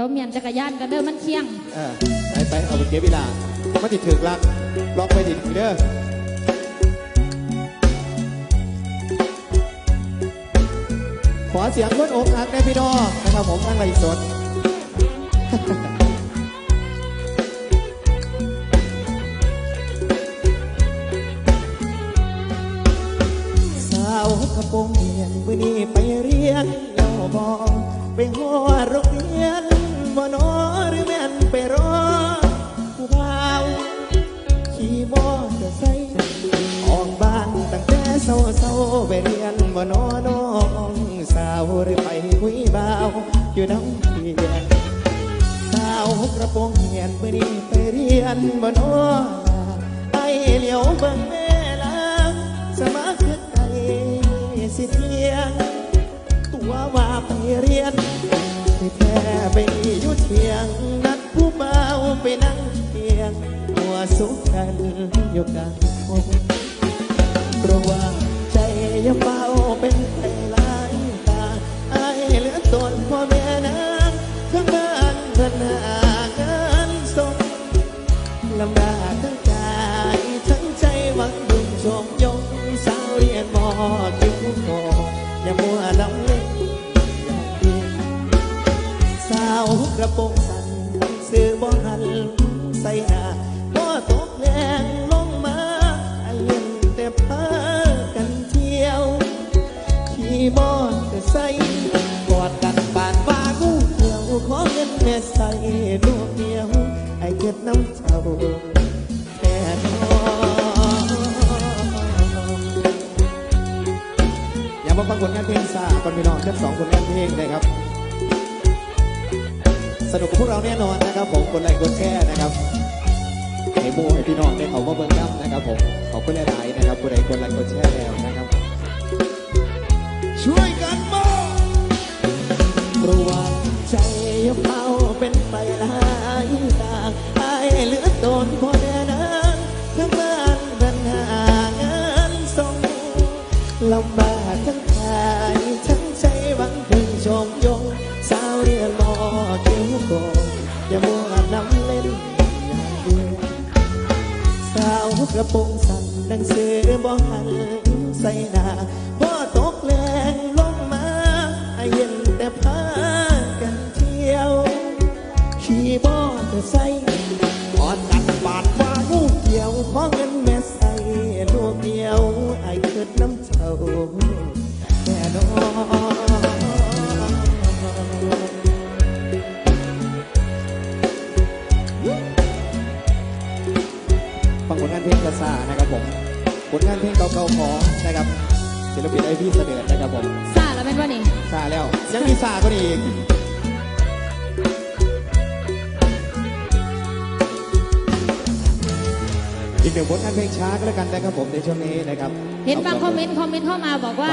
ดี๋ยวเมียนจักรยานกันเด้อมันเคียง เออไปไปเอาไปเก็บเวลามาติดถึงรักล็อกไปติดเด้อขอเสียงคนอกหักได้พี่น้องนะครับผมตั้งไรสดสาวกระโปรงเรียนมื่อนี้ไปเรียนเยาบอกไปหอโรงเรียน บ่นอหรือแม่นไปรอผู้บ่าวขี่มอเตอร์ไซค์ออกบ้านตั้งแต่เศร้าเศร้าๆไปเรียนบ่นอน้องสาวหรือไปคุยบ่าวอยู่น้ำเพียนสาวกระโปรงเหียนมื่อนี้ไปเรียนบ่นอไอเหลียวเบิ่งแม่ลาสมาคือไอสิเทียงตัวว่าไปเรียนที่แท้ สุขกันอยู่กลางคงเพราะว่าใจยังเบาเป็นไผหลายตาไอ้เหลือตนพ่อแม่นางทั้งบ้านเพิ่นหางานส่งลำบากทั้งกายทั้งใจหวังดุงชมยงสาวเรียนมอคิ้วโตอย่ามัวลำเล่นอย่าเพียงสาวกระโปรงสั้นซื้อบ่หันใส่ น้ำเจ้าแค่นอย่ามาฟังผลงานเพลงซาก่อนพี่น้องแค่สองผลงานเพลงนะครับ สนุกกับพวกเราแน่นอนนะครับ ผมกดไลค์กดแชร์นะครับให้โมให้พี่น้องได้เขามาเบิ่งน้ำนะครับผมขอบคุณหลายๆนะครับกดไลค์กดไลค์กดแชร์แล้วนะครับ ช่วยกันมองรู้ว่าใจเฝ้าเป็นไปหลายทางไอ้ เหลือตนพอแน่นทั้งบ้านปัญหางานส่งลำบากทั้งกายทั้งใจหวังพึ่งชมยง สาวเรียนมอเกี่ยวโกงอย่ามัวนำเล่นอย่างเดียวสาวกระโปรงสั่นหนังสือบ่หันใส่หน้าพ่อตกแรงลงมาไอเย็นแต่พากันเที่ยวขี่บอเตอร์ไซค์ กันบาดว่างูเกี่ยวขอเงินแม่ใส่ลูกเดียวไอเกิดน้ำเจ้าแน่นอนฟังผลงานเพลงกระซานะครับผมผลงานเพลงเก่าๆของนะครับศิลปินไอพี่เสด็จนะครับผมซาแล้วเป็นว่านี่ซาแล้วยังมีซาก็ดีอีก อีกหนึ่งผลงานเพลงช้าก็แล้วกันนะครับผมในช่วงนี้นะครับ เห็นบางคอมเมนต์คอมเมนต์เข้ามาบอกว่า